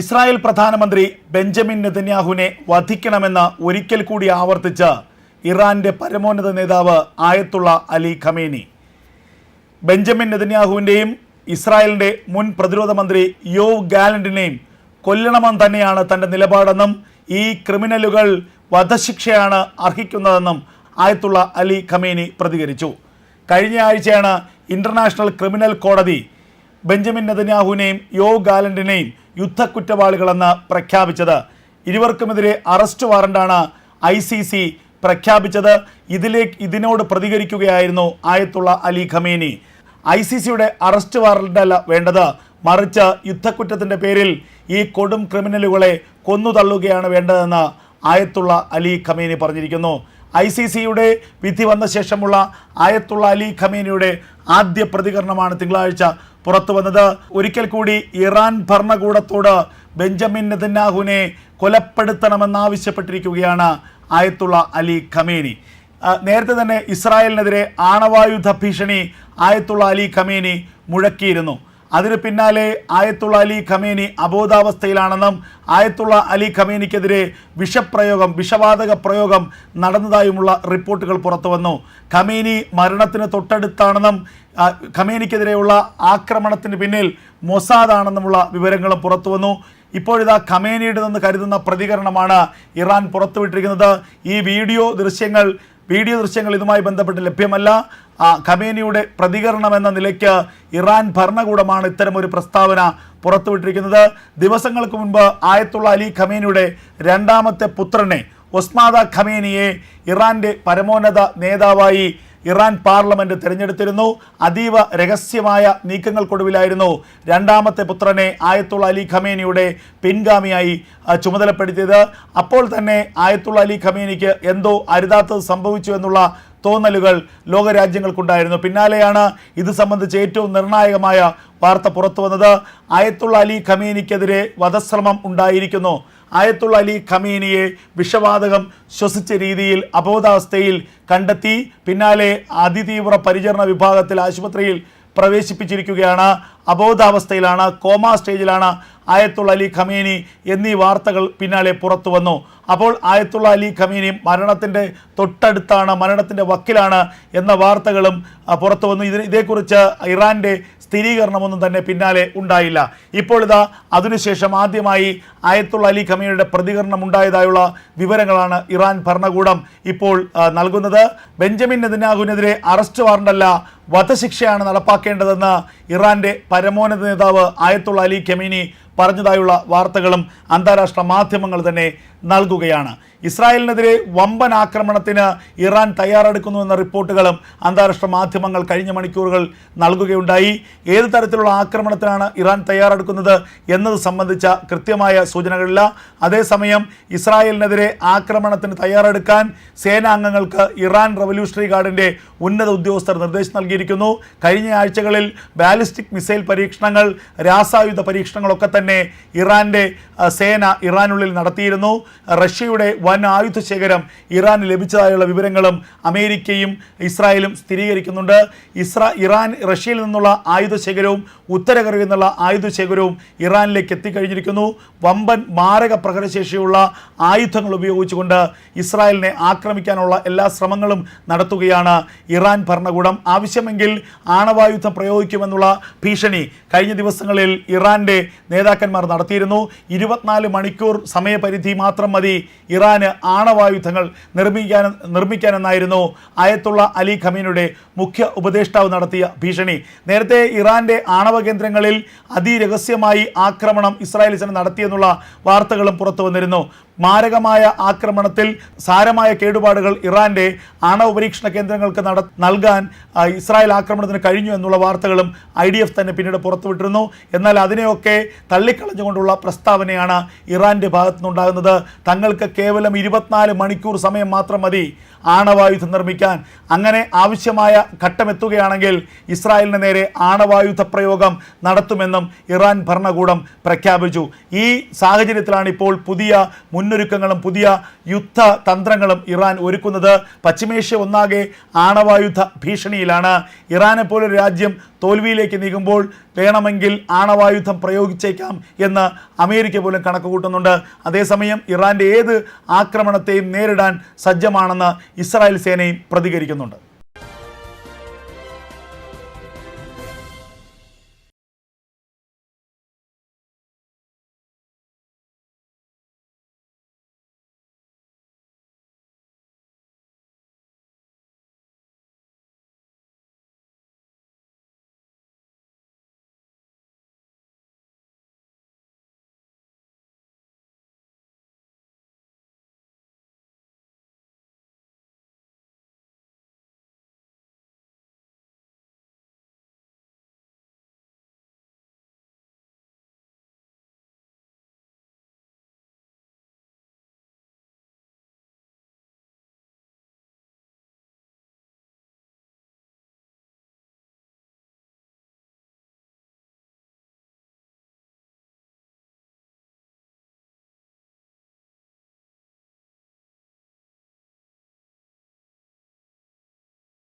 Israel പ്രധാനമന്ത്രി Benjamin നെതന്യാഹുവിനെ വധിക്കണമെന്ന് ഒരിക്കൽ കൂടി ആവർത്തിച്ച് ഇറാന്റെ പരമോന്നത നേതാവ് ആയത്തുള്ള അലി ഖമേനി. ബെഞ്ചമിൻ നെതന്യാഹുവിന്റെയും ഇസ്രായേലിന്റെ മുൻ പ്രതിരോധ മന്ത്രി യോവ് ഗാലൻഡിനെയും കൊല്ലണമെന്ന് തന്നെയാണ് തന്റെ നിലപാടെന്നും ഈ ക്രിമിനലുകൾ വധശിക്ഷയാണ് അർഹിക്കുന്നതെന്നും ആയത്തുള്ള അലി ഖമേനി പ്രതികരിച്ചു. കഴിഞ്ഞ ആഴ്ചയാണ് ഇന്റർനാഷണൽ ക്രിമിനൽ കോടതി ബെഞ്ചമിൻ നെതന്യാഹുവിനെയും യോ ഗാലൻഡിനെയും യുദ്ധക്കുറ്റവാളികളെന്ന് പ്രഖ്യാപിച്ചത്. ഇരുവർക്കുമെതിരെ അറസ്റ്റ് വാറണ്ടാണ് ഐ സി സി പ്രഖ്യാപിച്ചത്. ഇതിലേക്ക് ഇതിനോട് പ്രതികരിക്കുകയായിരുന്നു Ayatollah Ali Khamenei. I C സിയുടെ അറസ്റ്റ് വാറണ്ടല്ല വേണ്ടത്. മറിച്ച് യുദ്ധക്കുറ്റത്തിന്റെ പേരിൽ ഈ കൊടും ക്രിമിനലുകളെ കൊന്നു തള്ളുകയാണ് വേണ്ടതെന്ന് ആയത്തുള്ള അലി ഖമേനി പറഞ്ഞിരിക്കുന്നു. ഐ സി സിയുടെ വിധി വന്ന ശേഷമുള്ള ആയത്തുള്ള അലി ഖമേനിയുടെ ആദ്യ പ്രതികരണമാണ് തിങ്കളാഴ്ച പുറത്തു വന്നത്. ഒരിക്കൽ കൂടി ഇറാൻ ഭരണകൂടത്തോട് ബെഞ്ചമിൻ നെതന്യാഹുവിനെ കൊലപ്പെടുത്തണമെന്നാവശ്യപ്പെട്ടിരിക്കുകയാണ് ആയത്തുള്ള അലി ഖമേനി. നേരത്തെ തന്നെ ഇസ്രായേലിനെതിരെ ആണവായുധ ഭീഷണി ആയത്തുള്ള അലി ഖമേനി മുഴക്കിയിരുന്നു. അതിന് പിന്നാലെ ആയത്തുള്ള അലി ഖമേനി അബോധാവസ്ഥയിലാണെന്നും ആയത്തുള്ള അലി ഖമേനിക്കെതിരെ വിഷപ്രയോഗം വിഷവാതക പ്രയോഗം നടന്നതായുമുള്ള റിപ്പോർട്ടുകൾ പുറത്തു വന്നു. ഖമേനി മരണത്തിന് തൊട്ടടുത്താണെന്നും ഖമേനിക്കെതിരെയുള്ള ആക്രമണത്തിന് പിന്നിൽ മൊസാദാണെന്നുമുള്ള വിവരങ്ങളും പുറത്തു വന്നു. ഇപ്പോഴിതാ ഖമേനിയുടെ നിന്ന് കരുതുന്ന പ്രതികരണമാണ് ഇറാൻ പുറത്തുവിട്ടിരിക്കുന്നത്. ഈ വീഡിയോ ദൃശ്യങ്ങൾ വീഡിയോ ദൃശ്യങ്ങൾ ഇതുമായി ബന്ധപ്പെട്ട് ലഭ്യമല്ല. ഖമേനിയുടെ പ്രതികരണം എന്ന നിലയ്ക്ക് ഇറാൻ ഭരണകൂടമാണ് ഇത്തരം ഒരു പ്രസ്താവന പുറത്തുവിട്ടിരിക്കുന്നത്. ദിവസങ്ങൾക്ക് മുൻപ് ആയത്തുള്ള അലി ഖമേനിയുടെ രണ്ടാമത്തെ പുത്രനെ ഒസ്മാദ ഖമേനിയെ ഇറാന്റെ പരമോന്നത നേതാവായി ഇറാൻ പാർലമെന്റ് തിരഞ്ഞെടുത്തിരുന്നു. അതീവ രഹസ്യമായ നീക്കങ്ങൾക്കൊടുവിലായിരുന്നു രണ്ടാമത്തെ പുത്രനെ ആയത്തുള്ള അലി ഖമേനിയുടെ പിൻഗാമിയായി ചുമതലപ്പെടുത്തിയത്. അപ്പോൾ തന്നെ ആയത്തുള്ള അലി ഖമേനിക്ക് എന്തോ അരുതാത്തത് സംഭവിച്ചു എന്നുള്ള തോന്നലുകൾ ലോകരാജ്യങ്ങൾക്കുണ്ടായിരുന്നു. പിന്നാലെയാണ് ഇത് സംബന്ധിച്ച് ഏറ്റവും നിർണായകമായ വാർത്ത പുറത്തു വന്നത് ആയത്തുള്ള അലി ഖമീനിക്കെതിരെ വധശ്രമം ഉണ്ടായിരിക്കുന്നു. ആയത്തുള്ള അലി ഖമീനിയെ വിഷവാതകം ശ്വസിച്ച രീതിയിൽ അബോധാവസ്ഥയിൽ കണ്ടെത്തി പിന്നാലെ അതിതീവ്ര പരിചരണ വിഭാഗത്തിൽ ആശുപത്രിയിൽ പ്രവേശിപ്പിച്ചിരിക്കുകയാണ്. അബോധാവസ്ഥയിലാണ് കോമ സ്റ്റേജിലാണ് ആയത്തുള്ള അലി ഖമീനി എന്നീ വാർത്തകൾ പിന്നാലെ പുറത്തു വന്നു. അപ്പോൾ ആയത്തുള്ള അലി ഖമീനി മരണത്തിന്റെ തൊട്ടടുത്താണ് മരണത്തിന്റെ വക്കിലാണ് എന്ന വാർത്തകളും പുറത്തു വന്നു. ഇതിന് ഇതേക്കുറിച്ച് ഇറാന്റെ സ്ഥിരീകരണമൊന്നും തന്നെ പിന്നാലെ ഉണ്ടായില്ല. ഇപ്പോൾ ഇതാ അതിനുശേഷം ആദ്യമായി ആയത്തുള്ള അലി ഖമീനയുടെ പ്രതികരണം ഉണ്ടായതായുള്ള വിവരങ്ങളാണ് ഇറാൻ ഭരണകൂടം ഇപ്പോൾ നൽകുന്നത്. ബെഞ്ചമിൻ നെതന്യാഹുവിനെതിരെ അറസ്റ്റ് വാറണ്ടല്ല വധശിക്ഷയാണ് നടപ്പാക്കേണ്ടതെന്ന് ഇറാന്റെ പരമോന്നത നേതാവ് ആയത്തുള്ള അലി ഖമീനി പറഞ്ഞതായുള്ള വാർത്തകളും അന്താരാഷ്ട്ര മാധ്യമങ്ങൾ തന്നെ നൽകുകയാണ്. ഇസ്രായേലിനെതിരെ വമ്പൻ ആക്രമണത്തിന് ഇറാൻ തയ്യാറെടുക്കുന്നുവെന്ന റിപ്പോർട്ടുകളും അന്താരാഷ്ട്ര മാധ്യമങ്ങൾ കഴിഞ്ഞ മണിക്കൂറുകൾ നൽകുകയുണ്ടായി. ഏത് തരത്തിലുള്ള ആക്രമണത്തിനാണ് ഇറാൻ തയ്യാറെടുക്കുന്നത് എന്നത് സംബന്ധിച്ച കൃത്യമായ സൂചനകളില്ല. അതേസമയം ഇസ്രായേലിനെതിരെ ആക്രമണത്തിന് തയ്യാറെടുക്കാൻ സേനാംഗങ്ങൾക്ക് ഇറാൻ റവല്യൂഷണറി ഗാർഡിന്റെ ഉന്നത ഉദ്യോഗസ്ഥർ നിർദ്ദേശം നൽകിയിരിക്കുന്നു. കഴിഞ്ഞ ആഴ്ചകളിൽ ബാലിസ്റ്റിക് മിസൈൽ പരീക്ഷണങ്ങൾ രാസായുധ പരീക്ഷണങ്ങളൊക്കെ തന്നെ ഇറാന്റെ സേന ഇറാനുള്ളിൽ നടത്തിയിരുന്നു. റഷ്യയുടെ വൻ ആയുധ ശേഖരം ഇറാന് ലഭിച്ചതായുള്ള വിവരങ്ങളും അമേരിക്കയും ഇസ്രായേലും സ്ഥിരീകരിക്കുന്നുണ്ട്. ഇസ്രാ ഇറാൻ റഷ്യയിൽ നിന്നുള്ള ആയുധ ശേഖരവും ഉത്തര നിന്നുള്ള ആയുധ ശേഖരവും ഇറാനിലേക്ക് എത്തിക്കഴിഞ്ഞിരിക്കുന്നു. വമ്പൻ മാരക പ്രകടശേഷിയുള്ള ആയുധങ്ങൾ ഉപയോഗിച്ചുകൊണ്ട് ഇസ്രായേലിനെ ആക്രമിക്കാനുള്ള എല്ലാ ശ്രമങ്ങളും നടത്തുകയാണ് ഇറാൻ ഭരണകൂടം. ആവശ്യമെങ്കിൽ ആണവായുധം പ്രയോഗിക്കുമെന്നുള്ള ഭീഷണി കഴിഞ്ഞ ദിവസങ്ങളിൽ ഇറാന്റെ നേതാക്കന്മാർ നടത്തിയിരുന്നു. ഇരുപത്തിനാല് മണിക്കൂർ സമയപരിധി മാത്രം മതി. ഇറാന് ആണവായുധങ്ങൾ നിർമ്മിക്കാൻ നിർമ്മിക്കാനെന്നായിരുന്നു ആയത്തുള്ള അലി ഖമീനുടെ മുഖ്യ ഉപദേഷ്ടാവ് നടത്തിയ ഭീഷണി. നേരത്തെ ഇറാന്റെ ആണവ കേന്ദ്രങ്ങളിൽ അതിരഹസ്യമായി ആക്രമണം ഇസ്രായേൽ നടത്തിയെന്നുള്ള വാർത്തകളും പുറത്തു വന്നിരുന്നു. മാരകമായ ആക്രമണത്തിൽ സാരമായ കേടുപാടുകൾ ഇറാന്റെ ആണവ പരീക്ഷണ കേന്ദ്രങ്ങൾക്ക് നട നൽകാൻ ഇസ്രായേൽ ആക്രമണത്തിന് കഴിഞ്ഞു എന്നുള്ള വാർത്തകളും ഐ ഡി എഫ് തന്നെ പിന്നീട് പുറത്തുവിട്ടിരുന്നു. എന്നാൽ അതിനെയൊക്കെ തള്ളിക്കളഞ്ഞുകൊണ്ടുള്ള പ്രസ്താവനയാണ് ഇറാന്റെ ഭാഗത്തുനിന്നുണ്ടാകുന്നത്. തങ്ങൾക്ക് കേവലം ഇരുപത്തിനാല് മണിക്കൂർ സമയം മാത്രം മതി ആണവായുധം നിർമ്മിക്കാൻ. അങ്ങനെ ആവശ്യമായ ഘട്ടമെത്തുകയാണെങ്കിൽ ഇസ്രായേലിന് നേരെ ആണവായുധ പ്രയോഗം നടത്തുമെന്നും ഇറാൻ ഭരണകൂടം പ്രഖ്യാപിച്ചു. ഈ സാഹചര്യത്തിലാണ് ഇപ്പോൾ പുതിയ മുന്നറിയിപ്പ് മുന്നൊരുക്കങ്ങളും പുതിയ യുദ്ധ തന്ത്രങ്ങളും ഇറാൻ ഒരുക്കുന്നത് പശ്ചിമേഷ്യ ഒന്നാകെ ആണവായുധ ഭീഷണിയിലാണ്. ഇറാനെ പോലൊരു രാജ്യം തോൽവിയിലേക്ക് നീങ്ങുമ്പോൾ വേണമെങ്കിൽ ആണവായുധം പ്രയോഗിച്ചേക്കാം എന്ന് അമേരിക്ക പോലും കണക്ക് കൂട്ടുന്നുണ്ട് അതേസമയം ഇറാന്റെ ഏത് ആക്രമണത്തെയും നേരിടാൻ സജ്ജമാണെന്ന് ഇസ്രായേൽ സേനയും പ്രതികരിക്കുന്നുണ്ട്.